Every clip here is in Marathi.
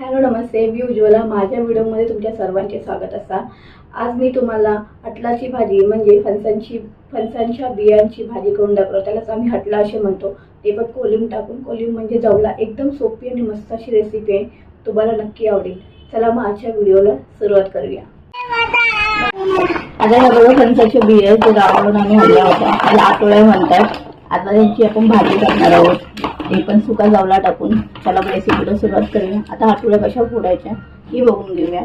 हॅलो नमस्ते. मी उज्ज्वला. माझ्या व्हिडिओमध्ये तुमच्या सर्वांचे स्वागत असा. आज मी तुम्हाला हटलाची भाजी म्हणजे फणसांची फणसांच्या बियांची भाजी करून दाखवतो त्यालाच आम्ही हटला असे म्हणतो. ते पण कोलिम टाकून कोलिम म्हणजे जवला. एकदम सोपी आणि मस्त अशी रेसिपी आहे. तुम्हाला नक्की आवडेल. चला मग आजच्या व्हिडिओला सुरुवात करूया. आता ह्या बघा फणसाच्या बिया जे गावाकडून आम्ही हल्ला होता त्याला म्हणतात. आता त्यांची आपण भाजी टाकणार आहोत. ते पण सुका जावला टाकून त्याला रेसिपीला सुरुवात करूया. आता आठवड्या कशा फोडायच्या ही बघून घेऊया.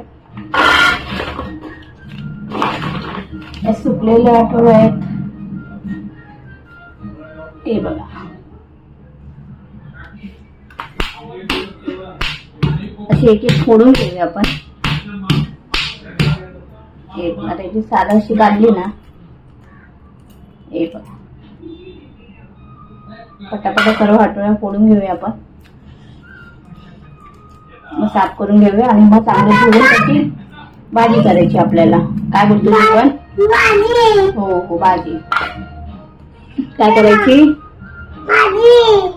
या सुकलेल्या आठवड्या आहेत ते बघा. अशी एक एक फोडून घेऊया आपण. हे आता याची साधं अशी काढली ना. हे बघा. पटापटा सर्व हाटोळ्या फोडून घेऊया आपण. मग साफ करून घेऊया आणि मग चांगलं त्याची भाजी करायची आपल्याला. काय बोलतो तू पण? हो हो भाजी. काय करायची?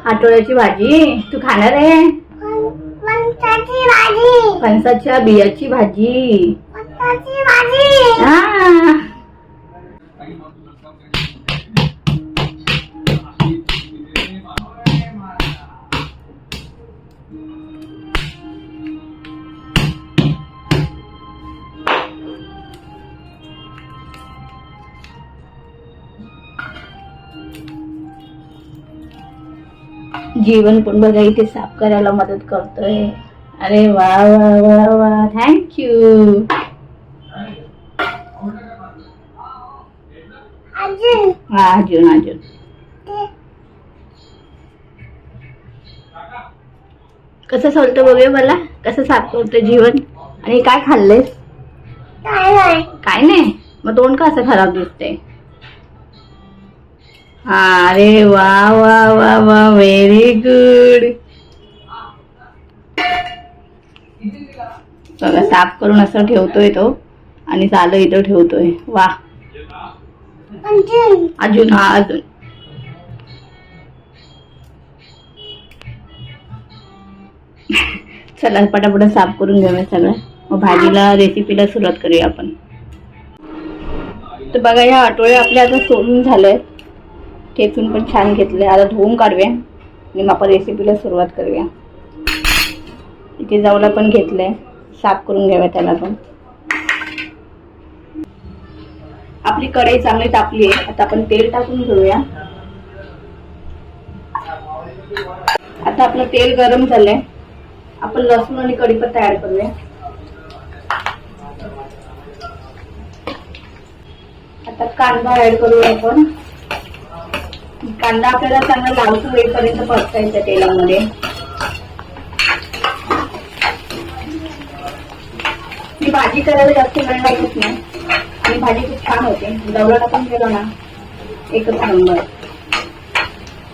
हाटोळ्याची भाजी. तू खाणार आहे? फणसाच्या बियाची भाजी. हा. जीवन पण बघा इथे साफ करायला मदत करतोय. अरे वा वा वा वा. थँक्यू हा अजून अजून. कसं सोलतं बघूया मला? कसं साफ करतोय जीवन? आणि काय खाल्लेस काय नाही. मग तोंड का असं खराब दिसते हा अरे वा वा वा वा व्हेरी गुड बघा साफ करून असं ठेवतोय तो आणि चालू इथं ठेवतोय. वा. अजून हा अजून. चला पटापट साफ करून घेऊया सगळं. मग भाजीला रेसिपीला सुरुवात करूया आपण. तर बघा ह्या आठवड्या आपल्या आता सोडून झालंय ठेचून पण छान घेतले आता धुवून काढूया. आणि मग आपण रेसिपीला सुरुवात करूया. इथे जाऊला पण घेतलंय. साफ करून घ्याव्या त्याला पण. आपली कढई चांगली तापली आहे. आता आपण तेल टाकून घेऊया. आता आपलं तेल गरम झालंय. आपण लसूण आणि कढीपत्ता ऍड करूया. आता कांदा ऍड करूया आपण. कांदा आपल्याला चांगला लालसर होईपर्यंत परतायचा तेलामध्ये. मी भाजी करायला जास्त वेळ लागत नाही. आणि भाजी खूप छान होते. दवडाला पण गेलो ना एकच नंबर.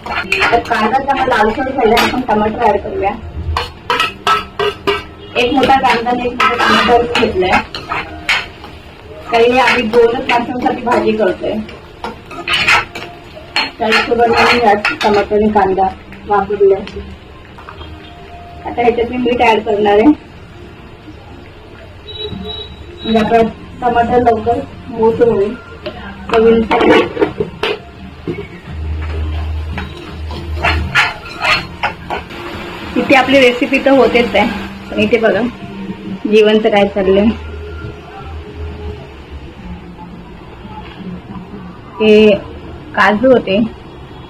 तर कांदा चांगला लालसर झाला आपण टमाटर ऍड करूया. एक मोठा कांदा एक मोठा टमाटर घेतलाय. काही आम्ही दोनच माणसांसाठी भाजी करतोय. त्या मी यात टमाटर आणि कांदा वापरले आता ह्याच्यात मी मीठ ऍड करणार आहे. म्हणजे आपलं टमाटर लवकर मोठं होईल. चवीनुसार इथे आपली रेसिपी तर होतेच आहे. पण इथे बघा जीवनचं काय चाललंय. ते काजू होते.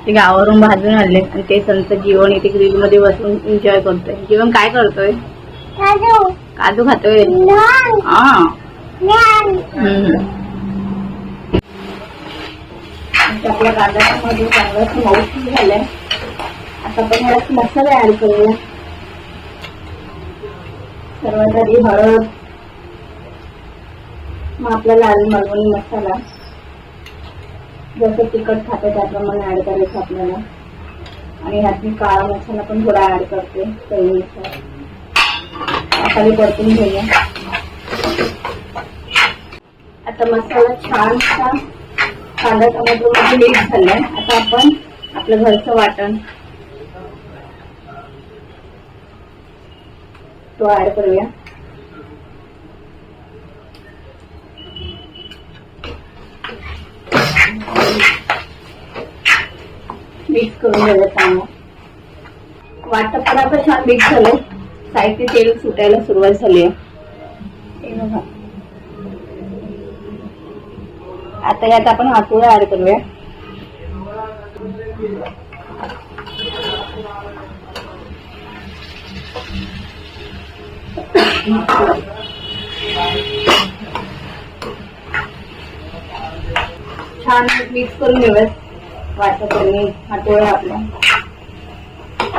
ते गावावरून भाजून आणले आणि ते संत जीवन इथे ग्रिलमध्ये बसून एन्जॉय करतोय. जीवन काय करतोय? काजू. खातोय. हा. आपल्या कांद्याच्या मध्ये चांगलं मऊसून झालंय. आता आपण यात मसाला ऍड करूया. सर्वात आधी हळद. मग आपला लाल मालवणी मसाला. जसं तिखट खातं त्याप्रमाणे ऍड करायचं आपल्याला. आणि ह्यात मी काळा मसाला पण थोडा ऍड करते चवीनुसार. मसाले परतून घेऊया. आता मसाला छानसा कांदा टोमॅटो मध्ये मिक्स झालाय. आता आपण आपलं घरचं वाटण तो ऍड करूया. मिक्स करून घ्यायला चांगलं वाटतं पण आता छान मिक्स झालं. साईडचे तेल सुटायला सुरुवात झाली. आहे बघा. आता यात आपण हातोळा ऍड करूया. छान मिक्स करून घेऊयात. वाटत हातोळा आपला.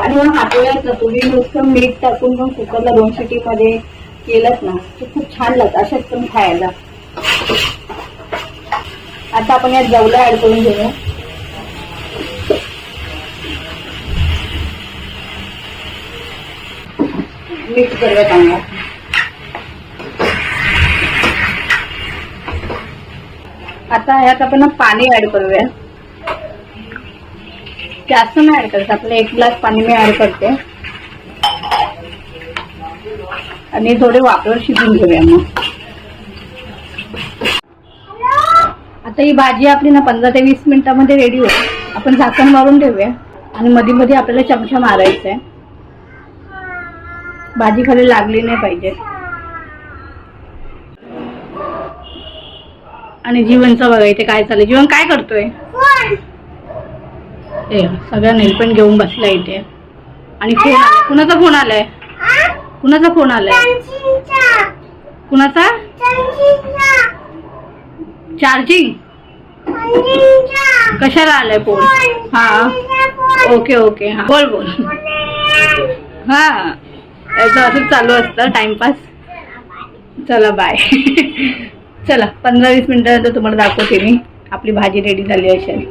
आणि मग हातोळ्यात ना तुम्ही नुसतं मीठ टाकून मग कुकरला दोन शिटी मध्ये केलंच ना ते खूप छान लागतं अशाच पण खायला. आता आपण यात जवला ऍड करून घेऊया मीठ करूया चांगला आता ह्यात आपण पाणी ऍड करूया. जास्त नाही ऍड करायचं आपलं एक ग्लास पाणी मी ऍड करते. आणि थोडे वापर शिजून घेऊया मग. आता ही भाजी आपली ना पंधरा ते वीस मिनिटामध्ये रेडी होईल. आपण झाकण मारून ठेवूया. आणि मध्ये मध्ये आपल्याला चमचा मारायचा आहे. भाजी खाली लागली नाही पाहिजे. आणि जीवनचं बघा इथे काय चाललंय. जीवन काय करतोय? ए सगळ्या नेलपेंट घेऊन बसला इथे. आणि फोन कुणाचा फोन आलाय? कुणाचा फोन आलाय? कुणाचा? चार्जिंग? कशाला आलाय फोन? हा. Okay okay. हा बोल बोल. हा. याचं असंच चालू असतं टाइमपास. चला बाय. चला पंधरा वीस मिनिटानंतर तुम्हाला दाखवते मी. आपली भाजी रेडी झाली असेल.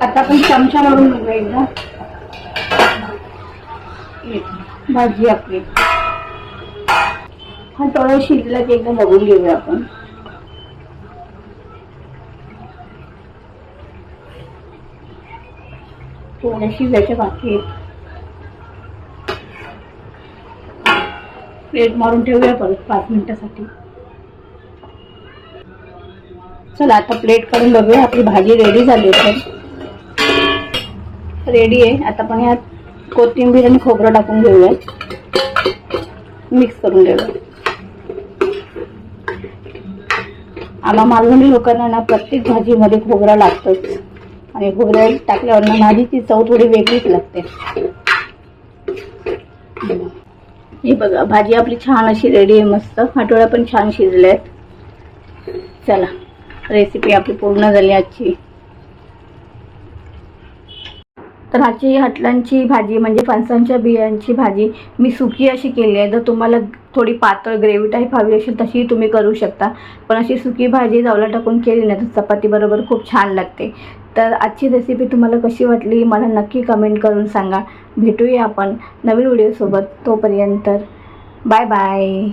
आता आपण चमचा मारून बघूया एकदा. भाजी आपली. हा थोडं शिजला की एकदा बघून घेऊया आपण. थोड्या शिजायच्या बाकी आहेत. प्लेट मारून ठेवूया परत पाच मिनिटासाठी. चला आता प्लेट काढून बघूया. आपली भाजी रेडी झाली आहे रेडी आहे. आता आपण ह्यात कोथिंबीर आणि खोबरं टाकून घेऊया मिक्स करून घेऊया आम्हा मालवणी लोकांना ना प्रत्येक भाजीमध्ये खोबरा लागतोच. आणि खोबरा टाकल्यावर ना भाजीची चव थोडी वेगळीच लागते. हे बघा भाजी आपली छान अशी रेडी आहे मस्त. हटोळ्या पण छान शिजल्या आहेत चला रेसिपी आपली पूर्ण झाली आजची. तर आजची हटलांची भाजी म्हणजे फणसांच्या बियांची भाजी मी सुकी अशी केली आहे. जर तुम्हाला थोडी पातळ ग्रेव्ही टाईप हवी असेल तशीही तुम्ही करू शकता. पण अशी सुकी भाजी जावला टाकून केली ना तर चपातीबरोबर खूप छान लागते. तर आजची रेसिपी तुम्हाला कशी वाटली मला नक्की कमेंट करून सांगा. भेटूया आपण नवीन व्हिडिओसोबत तोपर्यंत बाय बाय